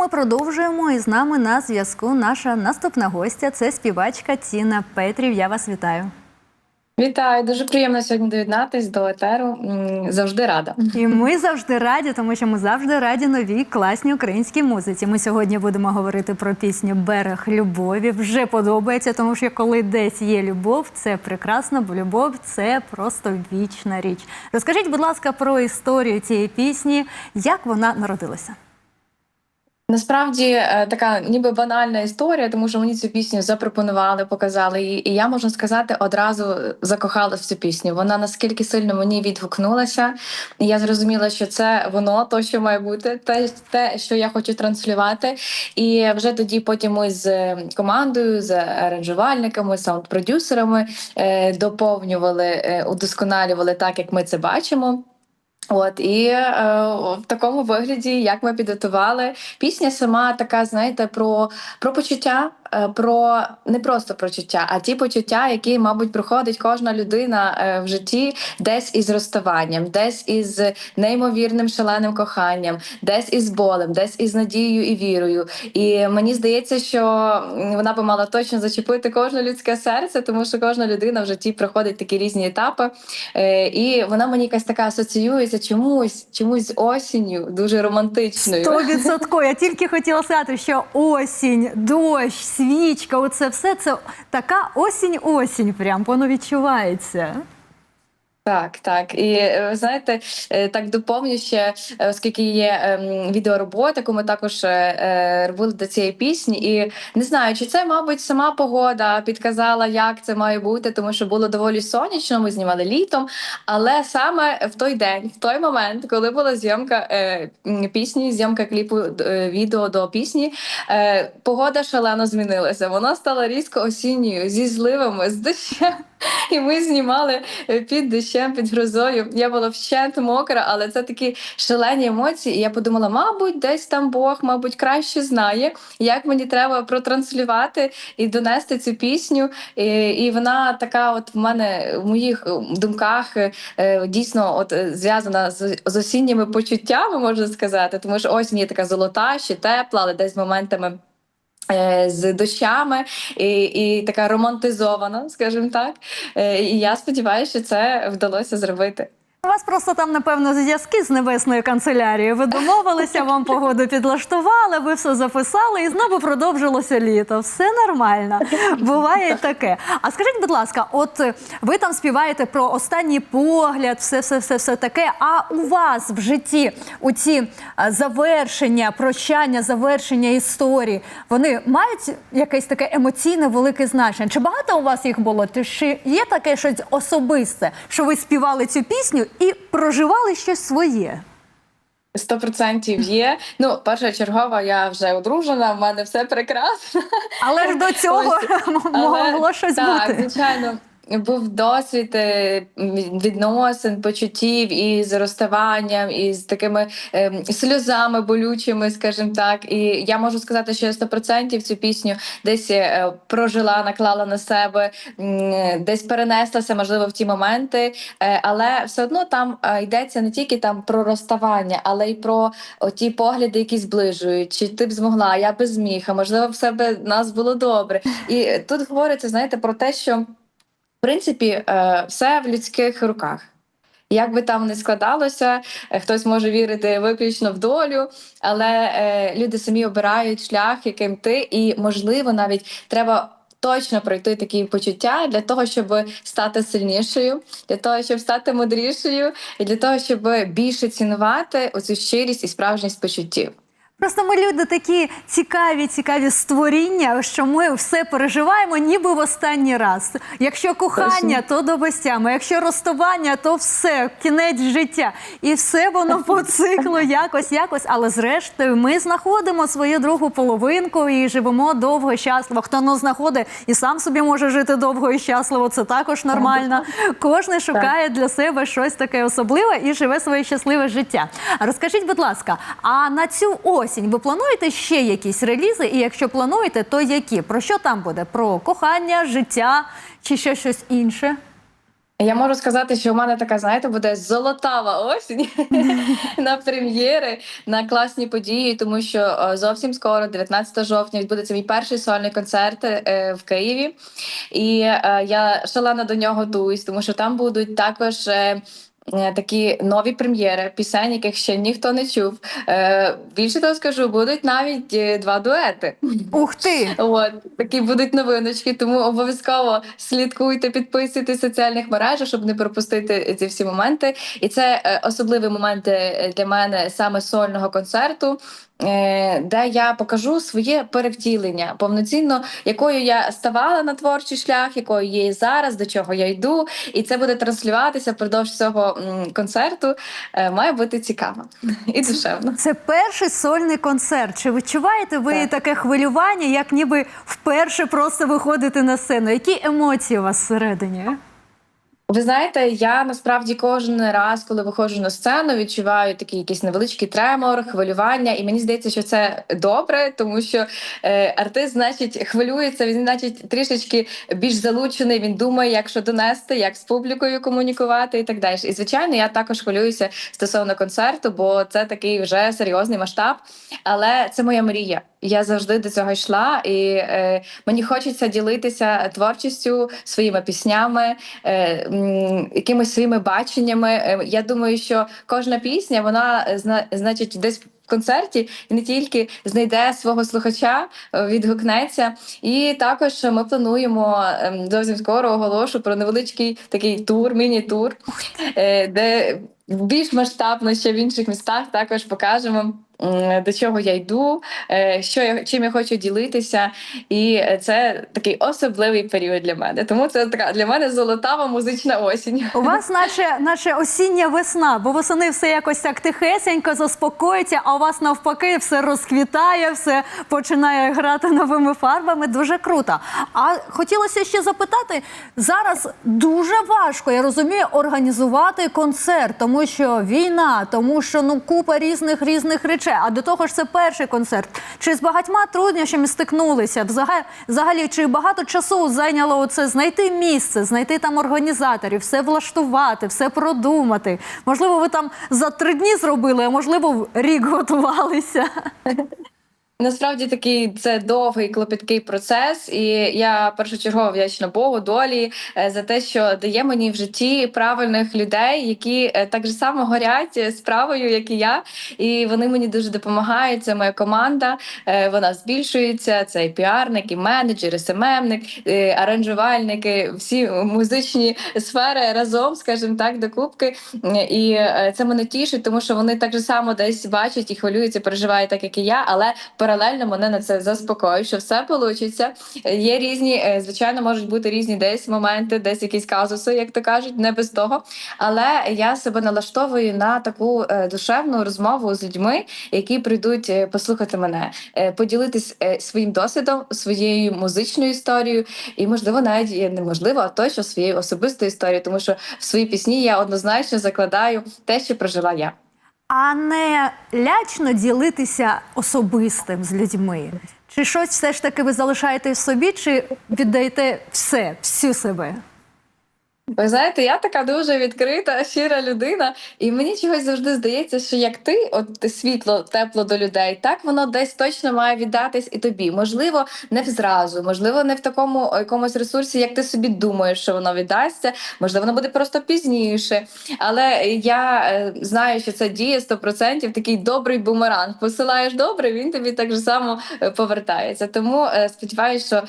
ми продовжуємо. І з нами на зв'язку наша наступна гостя це співачка Тіна Петрів. Я вас вітаю. Вітаю, дуже приємно сьогодні доєднатись до етеру. Завжди рада. І ми завжди раді, тому що ми завжди раді новій класній українській музиці. Ми сьогодні будемо говорити про пісню Берег любові. Вже подобається, тому що коли десь є любов, це прекрасно, бо любов це просто вічна річ. Розкажіть, будь ласка, про історію цієї пісні, як вона народилася. Насправді е, така ніби банальна історія, тому що мені цю пісню запропонували, показали її, і я можна сказати, одразу закохалась в цю пісню. Вона наскільки сильно мені відгукнулася, і я зрозуміла, що це воно, то що має бути, те, те, що я хочу транслювати. І вже тоді, потім ми з командою, з аранжувальниками, саунд-продюсерами е, доповнювали, е, удосконалювали так, як ми це бачимо. От і е, в такому вигляді, як ми підготували, пісня сама така, знаєте, про, про почуття, про не просто почуття, а ті почуття, які, мабуть, проходить кожна людина е, в житті, десь із розставанням, десь із неймовірним шаленим коханням, десь із болем, десь із надією і вірою. І мені здається, що вона би мала точно зачепити кожне людське серце, тому що кожна людина в житті проходить такі різні етапи. Е, і вона мені якась така асоціюється чомусь, чомусь з осінню, дуже романтичною. Сто відсотково. Я тільки хотіла сказати, що осінь, дощ, свічка, оце все це така осінь-осінь. Прям воно відчувається. Так, так. І е, знаєте, е, так доповню ще, е, оскільки є ем, відеоробота, яку ми також робили до цієї пісні. І не знаю, чи це, мабуть, сама погода підказала, як це має бути, тому що було доволі сонячно, ми знімали літом. Але саме в той день, в той момент, коли була зйомка пісні, зйомка кліпу відео до пісні, погода шалено змінилася. Вона стала різко осінньою зі зливами, з дощем. І ми знімали е, під дощем, під грозою. Я була вщент мокра, але це такі шалені емоції. І я подумала, мабуть, десь там Бог, мабуть, краще знає, як мені треба протранслювати і донести цю пісню. І, і вона така, от в мене в моїх е, думках е, дійсно от зв'язана з, з осінніми почуттями, можна сказати, тому що осінь є така золота, ще тепла, але десь моментами. Е, З дощами і, і така романтизована, скажімо так. Е, І я сподіваюся, що це вдалося зробити. У вас просто там, напевно, зв'язки з небесною канцелярією. Ви домовилися, вам погоду підлаштували, ви все записали, і знову продовжилося літо. Все нормально. Буває таке. А скажіть, будь ласка, от ви там співаєте про останній погляд, все, все, все, все таке. А у вас в житті у ці е, завершення, прощання, завершення історії, вони мають якесь таке емоційне велике значення? Чи багато у вас їх було? Чи є таке щось особисте, що ви співали цю пісню і проживали щось своє? Сто процентів є. Ну, першочергова, я вже одружена, в мене все прекрасно. Але ж до цього Ось, могло щось так, бути. звичайно. Був досвід е, відносин, почуттів і з розставанням, і з такими е, сльозами болючими, скажімо так. І я можу сказати, що я 100% цю пісню десь е, прожила, наклала на себе, десь перенеслася, можливо, в ті моменти. Е, але все одно там йдеться не тільки там про розставання, але й про ті погляди, які зближують. Чи ти б змогла, я би зміг, а можливо, в себе нас було добре. І тут говориться, знаєте, про те, що принципі е, все в людських руках. Як би там не складалося, е, хтось може вірити виключно в долю, але е, люди самі обирають шлях, яким ти, і можливо, навіть треба. Точно пройти такі почуття для того, щоб стати сильнішою, для того, щоб стати мудрішою, і для того, щоб більше цінувати оцю щирість і справжність почуттів. Просто ми люди такі цікаві, цікаві створіння, що ми все переживаємо, ніби в останній раз. Якщо кохання, то до безтями. Якщо розставання, то все, кінець життя. І все воно по циклу якось, якось. Але зрештою, ми знаходимо свою другу половинку і живемо довго щасливо. Хто не знаходить і сам собі може жити довго і щасливо, це також нормально. Кожен шукає для себе щось таке особливе і живе своє щасливе життя. Розкажіть, будь ласка, а на цю осінь ви плануєте ще якісь релізи? І якщо плануєте, то які? Про що там буде? Про кохання, життя чи ще щось інше? Я можу сказати, що у мене така, знаєте, буде золотава осінь на прем'єри, на класні події, тому що е, зовсім скоро, 19 жовтня, відбудеться мій перший сольний концерт е, в Києві. І е, я шалено до нього готуюсь, тому що там будуть також. Е, Такі нові прем'єри, пісень, яких ще ніхто не чув. Е, більше того скажу, будуть навіть е, два дуети. Ух ти! От такі будуть новиночки, тому обов'язково слідкуйте, підписуйте в соціальних мережах, щоб не пропустити ці всі моменти. І це е, особливі моменти для мене саме сольного концерту. Е, Де я покажу своє перевтілення повноцінно, якою я ставала на творчий шлях, якою є і зараз, до чого я йду, і це буде транслюватися впродовж цього концерту. Е, Має бути цікаво і душевно. Це перший сольний концерт. Чи відчуваєте ви Так. таке хвилювання, як ніби вперше просто виходите на сцену? Які емоції у вас всередині? Ви знаєте, я насправді кожен раз, коли виходжу на сцену, відчуваю такий якийсь невеличкий тремор, хвилювання, і мені здається, що це добре, тому що е, артист, значить, хвилюється. Він, значить, трішечки більш залучений. Він думає, як що донести, як з публікою комунікувати і так далі. І звичайно, я також хвилююся стосовно концерту, бо це такий вже серйозний масштаб. Але це моя мрія. Я завжди до цього йшла, і е, мені хочеться ділитися творчістю, своїми піснями, е, якимись своїми баченнями. Е, я думаю, що кожна пісня, вона е, значить, десь. Концерті і не тільки знайде свого слухача, е, відгукнеться. І також ми плануємо ем, зовсім скоро оголошу про невеличкий такий тур, міні-тур, де більш масштабно ще в інших містах також покажемо. До чого я йду, е, що я чим я хочу ділитися, і е, це такий особливий період для мене. Тому це така для мене золотава музична осінь. У вас, наче, наче осіння весна, бо восени все якось так тихесенько заспокоїться, а у вас навпаки все розквітає, все починає грати новими фарбами. Дуже круто. А хотілося ще запитати: зараз дуже важко, я розумію, організувати концерт, тому що війна, тому що ну купа різних різних речей. А до того ж, це перший концерт. Чи з багатьма труднощами стикнулися? Взага- Взагалі, чи багато часу зайняло оце знайти місце, знайти там організаторів, все влаштувати, все продумати? Можливо, ви там за три дні зробили, а можливо, рік готувалися. Насправді такий це довгий клопіткий процес, і я першочергово вдячна Богу, долі е, за те, що дає мені в житті правильних людей, які е, так же само горять справою, як і я. І вони мені дуже допомагають. Це моя команда. е, Вона збільшується. Це і піарник, і менеджер, і СММник, і аранжувальники, всі музичні сфери разом, скажімо так, докупки. І це мене тішить, тому що вони так же само десь бачать і хвилюються, переживають так, як і я, але паралельно мене на це заспокоюють, що все вийде. Є різні, е, звичайно, можуть бути різні десь моменти, десь якісь казуси, як то кажуть, не без того. Але я себе налаштовую на таку е, душевну розмову з людьми, які прийдуть е, послухати мене, поділитись своїм досвідом, своєю музичною історією, і можливо, навіть неможливо, а точно своєю особистою історією, тому що в свої пісні я однозначно закладаю те, що прожила я. А не лячно ділитися особистим з людьми. Чи щось все ж таки ви залишаєте собі, чи віддаєте все, всю себе? Ви знаєте, я така дуже відкрита, щира людина, і мені чогось завжди здається, що як ти, от світло, тепло до людей, так воно десь точно має віддатись і тобі. Можливо, не зразу, можливо, не в такому якомусь ресурсі, як ти собі думаєш, що воно віддасться. Можливо, воно буде просто пізніше. Але я е, знаю, що це діє 100%, такий добрий бумеранг. Посилаєш добре, він тобі так же само е, повертається. Тому е, сподіваюся, що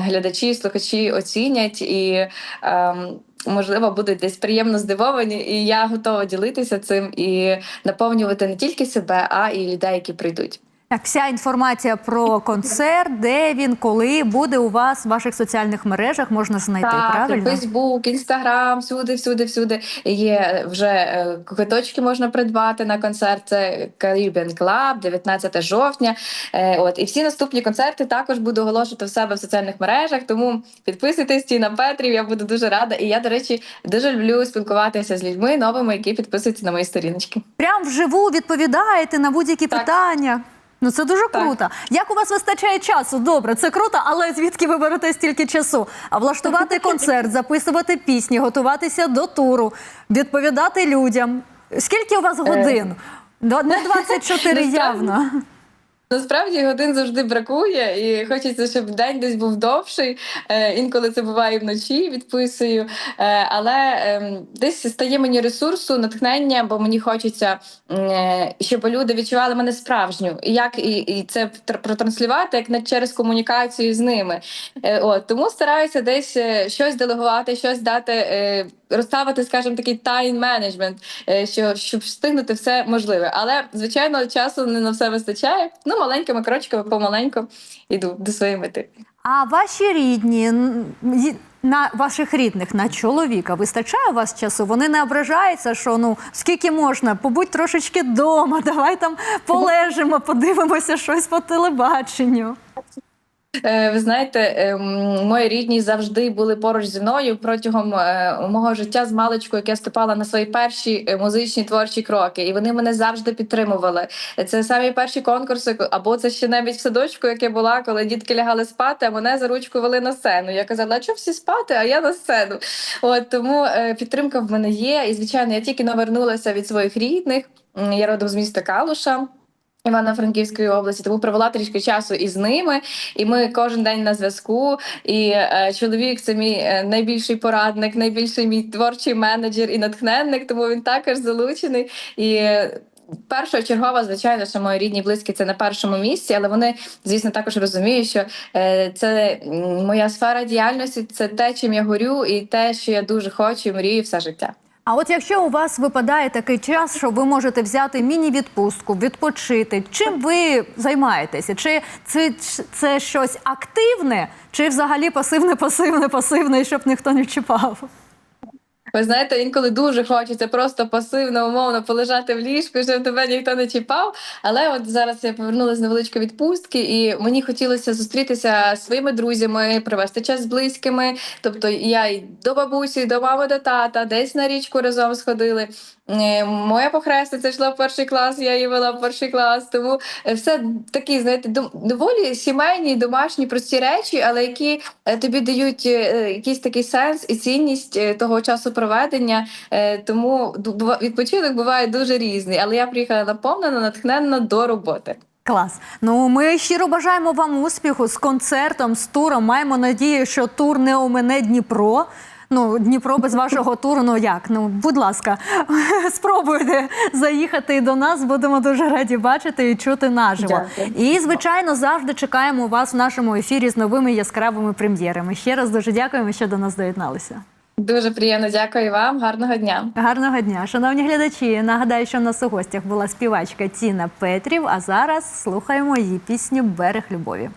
глядачі, слухачі оцінять і. ем, Можливо, будуть десь приємно здивовані, і я готова ділитися цим і наповнювати не тільки себе, а і людей, які прийдуть. Так, вся інформація про концерт, де він, коли буде у вас в ваших соціальних мережах, можна знайти, Так, правильно? Фейсбук, Інстаграм, всюди, всюди, всюди є вже е, квиточки можна придбати на концерт. Це Caribbean Club, 19 жовтня. Е, От і всі наступні концерти також буду оголошувати в себе в соціальних мережах. Тому підписуйтесь Тіна Петрів. Я буду дуже рада. І я, до речі, дуже люблю спілкуватися з людьми новими, які підписуються на мої сторіночки. Прям вживу відповідаєте на будь-які питання. Ну це дуже круто. Як у вас вистачає часу? Добре, це круто, але звідки ви берете стільки часу? А влаштувати концерт, записувати пісні, готуватися до туру, відповідати людям. Скільки у вас годин? Не 24 Насправді- явно. Насправді годин завжди бракує, і хочеться, щоб день десь був довший. Е, інколи це буває вночі, відписую. Е, але ем, десь стає мені ресурсу, натхнення, бо мені хочеться, е, щоб люди відчували мене справжню. Як і, і це протранслювати, як не через комунікацію з ними. От тому стараюся десь щось делегувати, щось дати. Розставити, скажімо, такий тайм-менеджмент, е, що щоб встигнути все можливе. Але звичайно, часу не на все вистачає. Ну, маленькими крочками, помаленьку іду до своєї мети. А ваші рідні на ваших рідних, на чоловіка вистачає у вас часу? Вони не ображаються, що ну скільки можна, побудь трошечки вдома, давай там полежимо, подивимося щось по телебаченню. Е, Ви знаєте, ем, мої рідні завжди були поруч зі мною протягом е, мого життя з маличку, як я ступала на свої перші е, музичні творчі кроки, і вони мене завжди підтримували. Це самі перші конкурси, або це ще навіть в садочку, як я була, коли дітки лягали спати, а мене за ручку вели на сцену. Я казала, а чого всі спати, а я на сцену. От тому підтримка в мене є. І звичайно, я тільки навернулася від своїх рідних. Я родом з міста Калуша. Івано-Франківської області, тому провела трішки часу із ними, і ми кожен день на зв'язку. І е, чоловік це мій е, найбільший порадник, найбільший мій творчий менеджер і натхненник, тому він також залучений. І першочергова, звичайно, що мої рідні близькі це на першому місці, але вони, звісно, також розуміють, що е, це моя сфера діяльності, це те, чим я горю, і те, що я дуже хочу і мрію все життя. А от якщо у вас випадає такий час, що ви можете взяти міні-відпустку, відпочити, чим ви займаєтеся? Чи це, це щось активне, чи взагалі пасивне, пасивне, пасивне, щоб ніхто не чіпав? Ви знаєте, інколи дуже хочеться просто пасивно, умовно полежати в ліжку, щоб тебе ніхто не чіпав. Але от зараз я повернулася з невеличкої відпустки, і мені хотілося зустрітися зі своїми друзями, провести час з близькими. Тобто я й до бабусі, і до мами, до тата, десь на річку разом сходили. Е, Моя похресниця йшла в перший клас, я її вела в перший клас. Тому е, все такі, знаєте, доволі сімейні, домашні, прості речі, але які е, тобі дають якийсь такий сенс і цінність того часу проведення. Тому відпочинок буває дуже різний. Але я приїхала наповнена, натхненна до роботи. Клас. Ну ми щиро бажаємо вам успіху з концертом, з туром. Маємо надію, що тур не омине Дніпро. Ну, Дніпро без вашого туру, ну як? Ну, будь ласка, спробуйте заїхати до нас. Будемо дуже раді бачити і чути наживо. Дякую. І, звичайно, завжди чекаємо вас в нашому ефірі з новими яскравими прем'єрами. Ще раз дуже дякуємо, що до нас доєдналися. Дуже приємно, дякую вам. Гарного дня. Гарного дня, шановні глядачі. Нагадаю, що в нас у гостях була співачка Тіна Петрів. А зараз слухаємо її пісню Берег любові.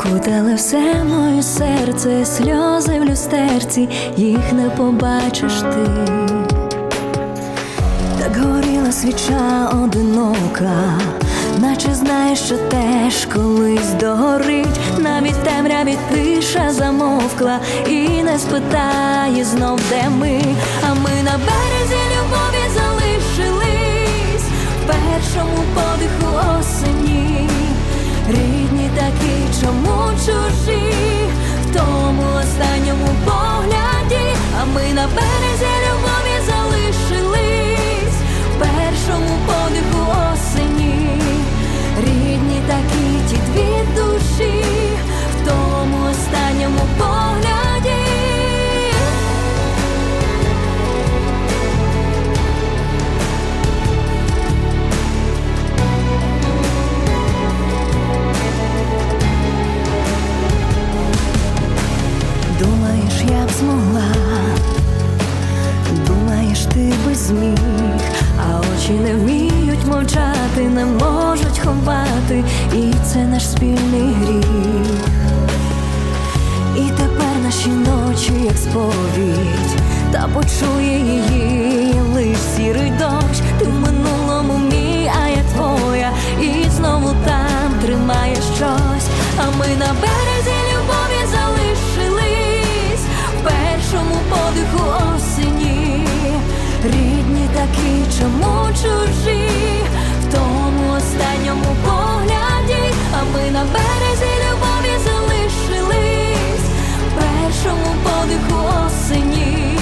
Окутали все моє серце, сльози в люстерці, їх не побачиш ти. Так горіла свіча одинока, наче знаєш, що теж колись догорить, навіть темряві тиша замовкла і не спитає знов, де ми, а ми на березі любові мовчати, не можуть ховати, і це наш спільний гріх. І тепер наші ночі, як сповідь, та почує її лиш сірий дощ. Ти в минулому мій, а я твоя, і знову там тримає щось. А ми на березі любові залишились в першому подиху осені. Рідні такі, чому чужі, в тому останньому погляді, а ми на березі любові залишились в першому подиху осені.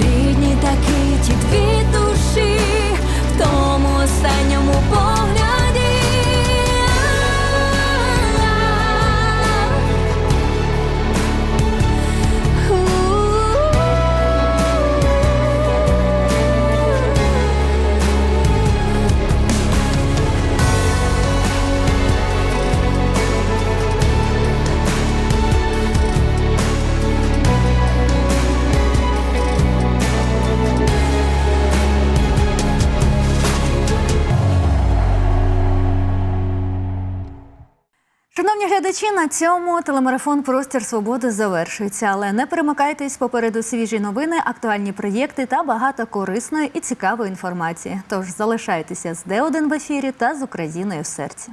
Рідні такі ті дві душі, в тому останньому погляді. Шановні глядачі, на цьому телемарафон Простір свободи завершується. Але не перемикайтесь попереду свіжі новини, актуальні проєкти та багато корисної і цікавої інформації. Тож залишайтеся з Д1 в ефірі та з Україною в серці.